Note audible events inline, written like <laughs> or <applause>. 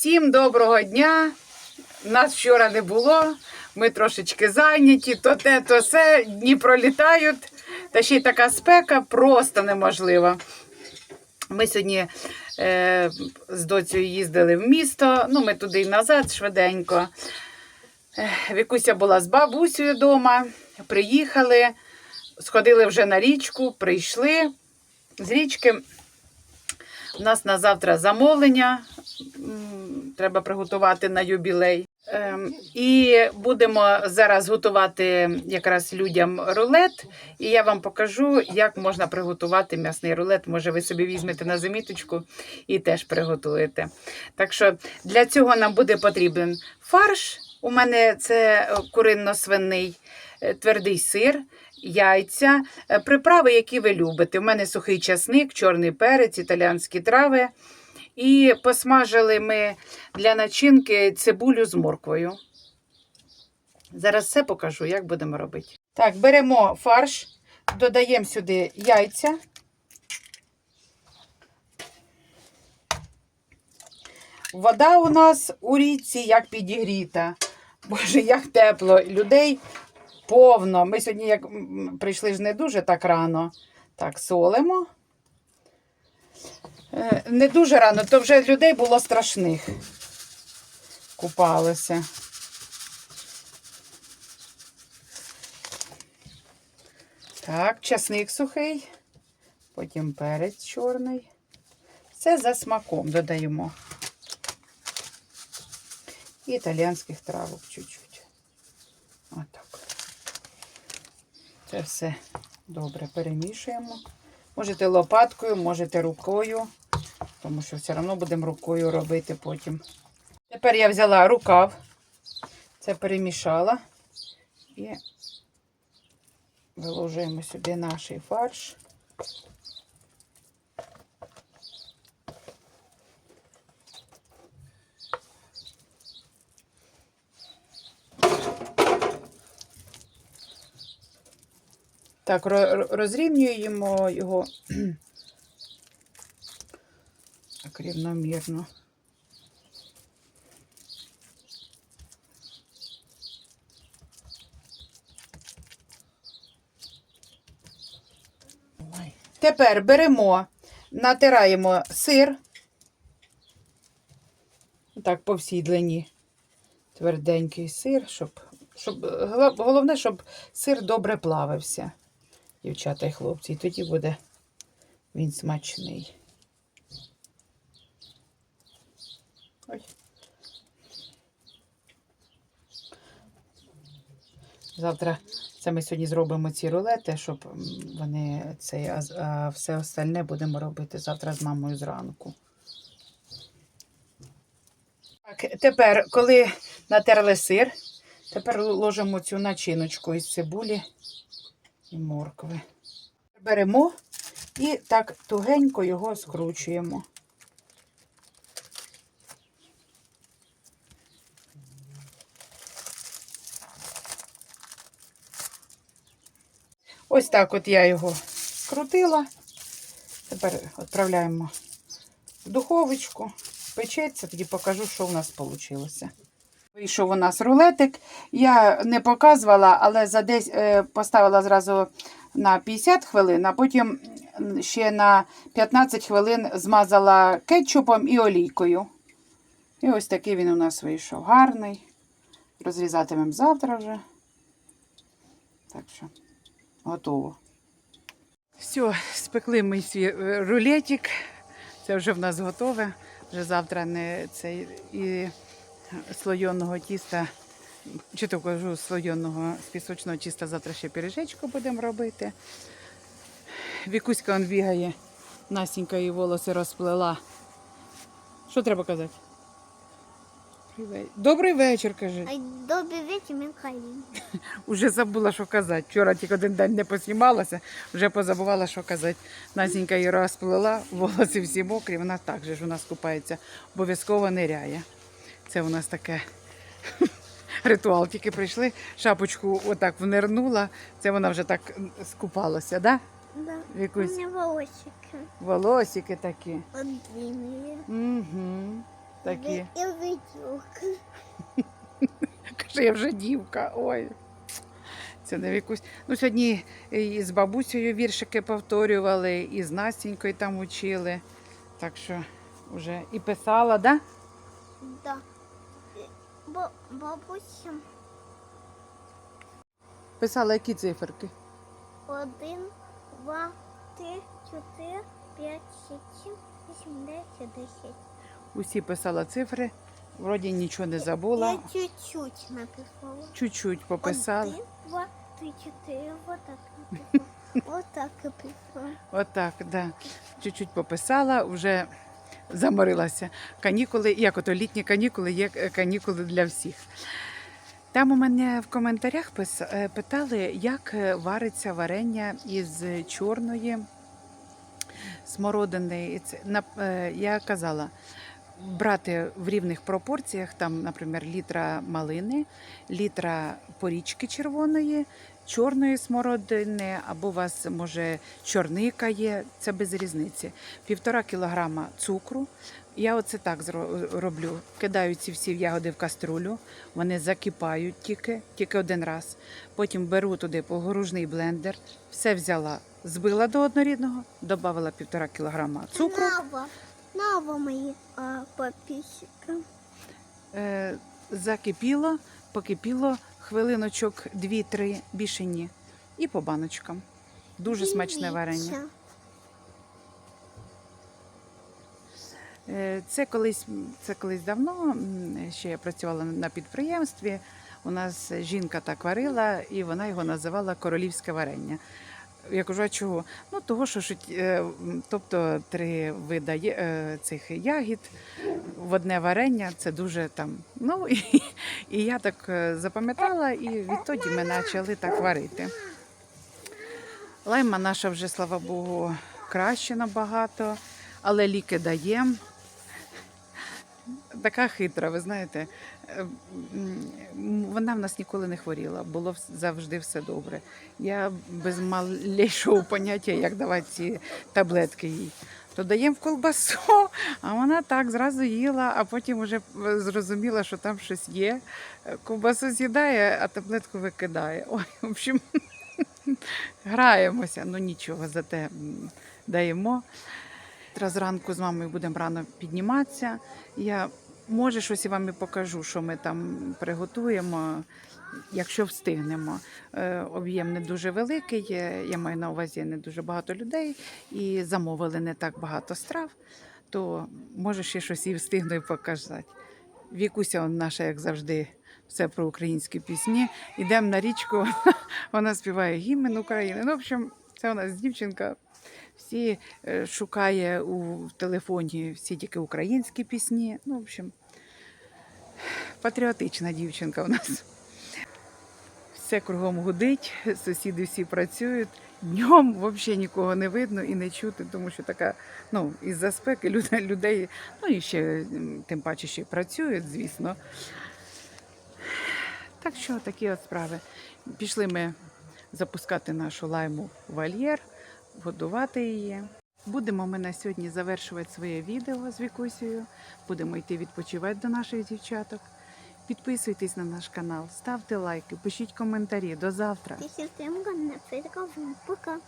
Всім доброго дня. Нас вчора не було. Ми трошечки зайняті, то те, то все, дні пролітають. Та ще й така спека просто неможлива. Ми сьогодні е, з доцею їздили в місто, ну ми туди і назад швиденько. Е, Вікуся була з бабусею вдома, приїхали, сходили вже на річку, прийшли з річки. У нас на завтра замовлення. Треба приготувати на юбілей. Ем, І будемо зараз готувати якраз людям рулет. І я вам покажу, як можна приготувати м'ясний рулет. Може, ви собі візьмете на заміточку і теж приготуєте. Так що для цього нам буде потрібен фарш. У мене це куринно-свиний е, твердий сир, яйця, е, приправи, які ви любите. У мене сухий часник, чорний перець, італіанські трави. І посмажили ми для начинки цибулю з морквою. Зараз все покажу, як будемо робити. Так, беремо фарш, додаємо сюди яйця. Вода у нас у річці як підігріта. Боже, як тепло. Людей повно. Ми сьогодні, як прийшли ж не дуже так рано. Так, солимо. Е, Не дуже рано, то вже людей було страшних. Купалися. Так, часник сухий, потім перець чорний. Це за смаком додаємо. І італіянських травок чуть-чуть. Отак. Це все добре перемішуємо. Можете лопаткою, можете рукою, тому що все одно будемо рукою робити потім. Тепер я взяла рукав, це перемішала і виложуємо сюди наш фарш. Так, ро- ро- розрівнюємо його <clears throat> так рівномірно. Тепер беремо, натираємо сир. Так, по всій длині. Тверденький сир, щоб, щоб головне, щоб сир добре плавився дівчата і хлопці, і тоді буде він смачний. Ой. Завтра це ми сьогодні зробимо ці рулети, щоб вони цей, а, все остальне будемо робити завтра з мамою зранку. Так, тепер, коли натерли сир, тепер ложимо цю начиночку із цибулі і моркви. Беремо і так тугенько його скручуємо. Ось так от я його скрутила. Тепер відправляємо в духовочку. Печеться, тоді покажу, що у нас вийшло. Вийшов у нас рулетик. Я не показувала, але за десь е, поставила зразу на 50 хвилин, а потім ще на 15 хвилин змазала кетчупом і олійкою. І ось такий він у нас вийшов. Гарний. Розрізатимемо завтра вже. Так що, готово. Все, спекли ми свій е, рулетик. Це вже в нас готове. Вже завтра не цей і слойоного тіста, чи то кажу слойоного з пісочного тіста, завтра ще пиріжечку будемо робити. Вікуська он бігає, Настенька її волоси розплела. Що треба казати? Добрий вечір, каже. Ай, добрий вечір, Михайлін. <laughs> Уже забула, що казати. Вчора тільки один день не поснімалася, вже позабувала, що казати. Насінька її розплела, волоси всі мокрі, вона так же ж у нас купається, обов'язково ниряє. Це у нас таке <laughs> ритуал. Тільки прийшли, шапочку отак внирнула, це вона вже так скупалася, да? Да. Якусь У мене волосики волосики такі. подвійні. Угу. такі. І видюк. <laughs> Каже, я вже дівка. Ой. Це не Вікусь. Ну, сьогодні і з бабусею віршики повторювали, і з Настінькою там учили. Так що вже і писала, да? Да. Бо бабуся Писала які циферки? один, два, три, чотири, п'ять, шість, сім, вісім, дев'ять, десять. Усі писала цифри, вроді нічого не забула. Я чуть-чуть написала. Чуть-чуть пописала. Один, два, три, чотири, вот так написала. <laughs> Вот так і писала. Отак, да. Чуть-чуть пописала, вже заморилася. Канікули, як ото літні канікули, є е, канікули для всіх. Там у мене в коментарях е, питали, як е, вариться варення із чорної смородини. Я казала, брати в рівних пропорціях, там, наприклад, літра малини, літра порічки червоної, чорної смородини, або у вас може чорника є, це без різниці. Півтора кілограма цукру. Я оце так роблю. Кидаю ці всі ягоди в каструлю, вони закипають тільки, тільки один раз. Потім беру туди погоружний блендер, все взяла, збила до однорідного, додала півтора кілограма цукру. Нава. Нава мої а. Е, закипіло, покипіло хвилиночок 2-3, більше ні. І по баночкам. Дуже смачне варення. Е, Це колись, це колись давно, ще я працювала на підприємстві. У нас жінка так варила, і вона його називала королівське варення. Я кажу, а чого? Ну, того, що е, тобто три вида є- е, цих ягід в одне варення, це дуже там. Ну і, і я так е, запам'ятала, і відтоді ми почали так варити. Лайма наша вже, слава Богу, краще набагато, але ліки даємо. Така хитра, ви знаєте. Е, Вона в нас ніколи не хворіла, було завжди все добре. Я без малейшого поняття, як давати ці таблетки їй. То даємо в колбасу, а вона так зразу їла, а потім вже е, зрозуміла, що там щось є. Е, Ковбасу з'їдає, а таблетку викидає. Ой, в общем, <laughs> граємося, ну нічого, зате даємо. Завтра зранку з мамою будемо рано підніматися. Я може щось і вам і покажу, що ми там приготуємо, якщо встигнемо. Е, Об'єм не дуже великий, е, я маю на увазі не дуже багато людей і замовили не так багато страв, то може ще щось і встигну і показати. Вікуся наша, як завжди, все про українські пісні. Йдемо на річку, <laughs> вона співає гімн України. Ну, в общем, це у нас дівчинка. Всі е, шукає у телефоні всі тільки українські пісні. Ну, в общем, патріотична дівчинка у нас. Все кругом гудить, сусіди всі працюють. Днем взагалі нікого не видно і не чути, тому що така, ну, із-за спеки <laughs> людей, ну і ще тим паче ще працюють, звісно. Так що такі от справи. Пішли ми запускати нашу лайму в вольєр, годувати її. Будемо ми на сьогодні завершувати своє відео з Вікусією. Будемо йти відпочивати до наших дівчаток. Підписуйтесь на наш канал, ставте лайки, пишіть коментарі. До завтра. Пока.